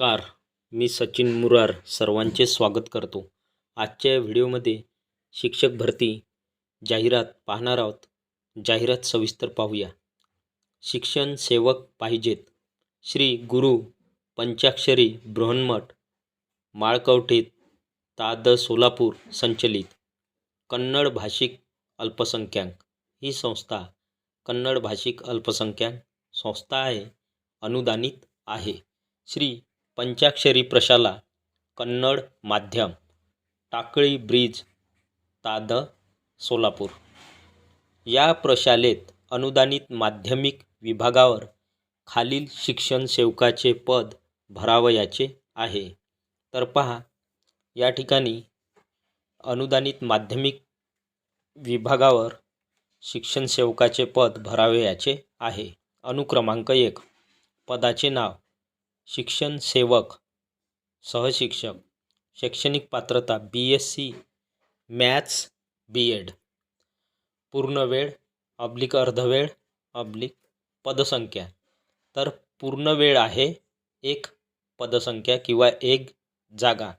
नमस्कार मी सचिन मुरार सर्वांचे स्वागत करतो. आजच्या या व्हिडिओमध्ये शिक्षक भरती जाहिरात पाहणार आहोत. जाहिरात सविस्तर पाहूया. शिक्षण सेवक पाहिजेत. श्री गुरु पंचाक्षरी बृहन्मठ माळकवठे ताद सोलापूर संचलित. कन्नड भाषिक अल्पसंख्याक. ही संस्था कन्नड भाषिक अल्पसंख्याक संस्था आहे अनुदानित आहे. श्री पंचाक्षरी प्रशाला कन्नड माध्यम टाकळी ब्रिज ताद सोलापूर. या प्रशालेत अनुदानित माध्यमिक विभागावर खालील शिक्षण सेवकाचे पद भरावयाचे आहे. तर पहा या ठिकाणी अनुदानित माध्यमिक विभागावर शिक्षण सेवकाचे पद भरावयाचे आहे. अनुक्रमांक एक पदाचे नाव शिक्षण सेवक सहशिक्षक शैक्षणिक पात्रता B S C maths B Ed पूर्णवेळ ऑब्लिक अर्धवेळ ऑब्लिक पदसंख्या. तर पूर्णवेळ आहे एक पदसंख्या किंवा एक जागा.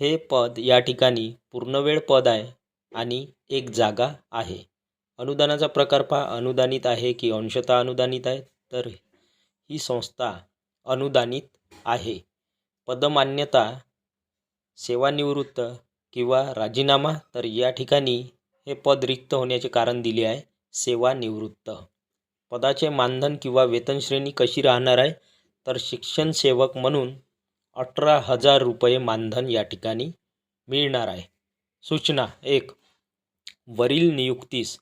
हे पद या ठिकाणी पूर्णवेळ पद आहे आणि एक जागा आहे. अनुदानाचा प्रकार पहा. अनुदानित आहे की अंशतः अनुदानित आहे? तर ही संस्था अनुदानित आहे. पदमान्यता सेवानिवृत्त किंवा राजीनामा तर या ठिकाणी हे पद रिक्त होण्याचे कारण दिले आहे सेवानिवृत्त. पदाचे मानधन किंवा वेतनश्रेणी कशी राहणार आहे? तर शिक्षण सेवक म्हणून अठरा हजार रुपये मानधन या ठिकाणी मिळणार आहे. सूचना एक. वरील नियुक्तीस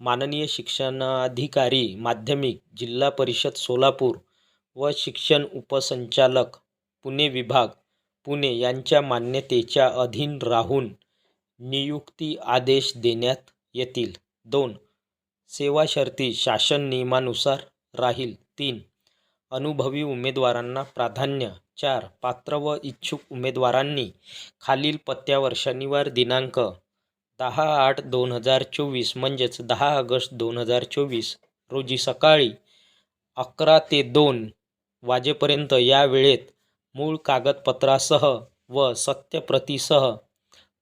माननीय शिक्षणाधिकारी माध्यमिक जिल्हा परिषद सोलापूर व शिक्षण उपसंचालक पुणे विभाग पुणे यांच्या मान्यतेच्या अधीन राहून नियुक्ती आदेश देण्यात येतील. दोन सेवा शर्ती शासन नियमानुसार राहील. तीन अनुभवी उमेदवारांना प्राधान्य. चार पात्र व इच्छुक उमेदवारांनी खालील पत्त्यावर शनिवार दिनांक दहा आठ दोन हजार चोवीस म्हणजेच दहा ऑगस्ट दोन हजार चोवीस रोजी सकाळी अकरा ते दोन वाजेपर्यंत या वेळेत मूळ कागदपत्रासह व सत्यप्रतीसह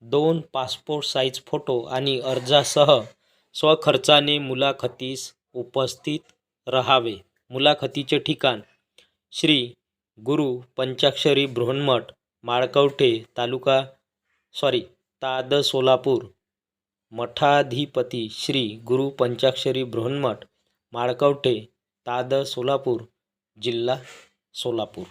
दोन पासपोर्ट साईज फोटो आणि अर्जासह स्वखर्चाने मुलाखतीस उपस्थित रहावे. मुलाखतीचे ठिकाण श्री गुरु पंचाक्षरी बृहन्मठ माळकवठे तालुका सॉरी ताद सोलापूर मठाधिपती श्री गुरु पंचाक्षरी बृहन्मठ माळकवठे ताद सोलापूर जिल्हा सोलापूर.